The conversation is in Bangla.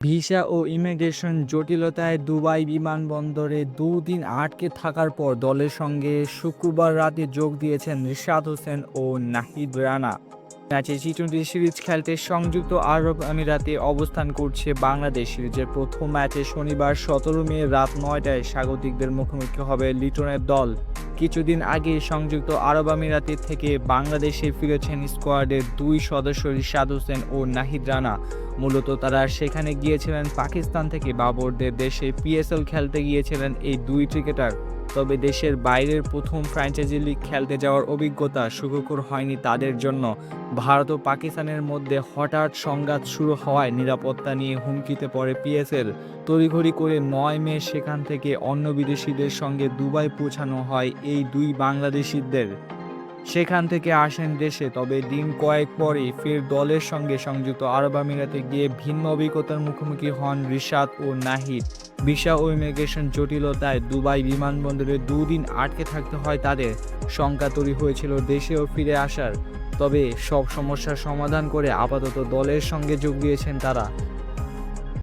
ভিসা ও ইমিগ্রেশন জটিলতায় দুবাই বিমানবন্দরে দুদিন আটকে থাকার পর দলের সঙ্গে শুক্রবার রাতে যোগ দিয়েছেন রিশাদ হোসেন ও নাহিদ রানা। ম্যাচে টি টোয়েন্টি সিরিজ খেলতে সংযুক্ত আরব আমিরাতে অবস্থান করছে বাংলাদেশ সিরিজের প্রথম ম্যাচে শনিবার সতেরো মে রাত নয়টায় স্বাগতিকদের মুখোমুখি হবে লিটনের দল। কিছুদিন আগে সংযুক্ত আরব আমিরাতে থেকে বাংলাদেশে ফিরেছেন স্কোয়াডের দুই সদস্য রিশাদ হোসেন ও নাহিদ রানা। মূলত তারা সেখানে গিয়েছিলেন পাকিস্তান থেকে বাবরদের দেশে পিএসএল খেলতে গিয়েছিলেন এই দুই ক্রিকেটার। তবে দেশের বাইরের প্রথম ফ্র্যাঞ্চাইজি লিগ খেলতে যাওয়ার অভিজ্ঞতা সুখকর হয়নি তাদের জন্য। ভারত ও পাকিস্তানের মধ্যে হঠাৎ সংঘাত শুরু হওয়ায় নিরাপত্তা নিয়ে হুমকিতে পড়ে পিএসএল। তড়িঘড়ি করে নয় মে সেখান থেকে অন্য বিদেশিদের সঙ্গে দুবাই পৌঁছানো হয় এই দুই বাংলাদেশিদের। সেখান থেকে আসেন দেশে, তবে দিন কয়েক পরে ফের দলের সঙ্গে সংযুক্ত আরব আমিরাতে গিয়ে ভিন্ন অভিজ্ঞতার মুখোমুখি হন রিশাদ ও নাহিদ। ভিসা ও ইমিগ্রেশন জটিলতায় দুবাই বিমানবন্দরে দুদিন আটকে থাকতে হয় তাদের। শঙ্কা তৈরি হয়েছিল দেশেও ফিরে আসার। তবে সব সমস্যার সমাধান করে আপাতত দলের সঙ্গে যোগ দিয়েছেন তারা।